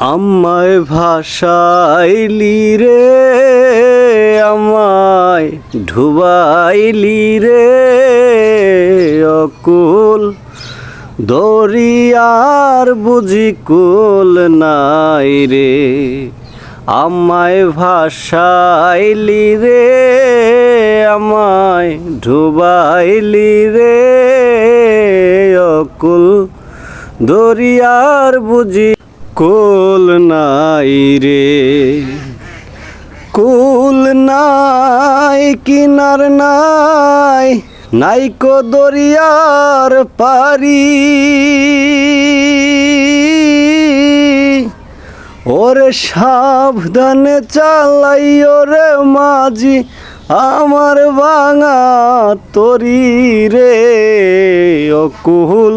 আমায় ভাসাইলি রে, আমায় ডুবাইলি রে, অকুল দরিয়ার বুঝি কুল নাই রে। আমায় ভাসাইলি রে, আমায় ডুবাইলি রে, অকুল দরিয়ার বুঝি কুল নাই রে। কুল নাই, কিনার নাই নাই কো দরিয়ার পারি। ওরে সাবধানে চালাই ওরে মাঝি, আমার ভাঙা তরি রে। অকুল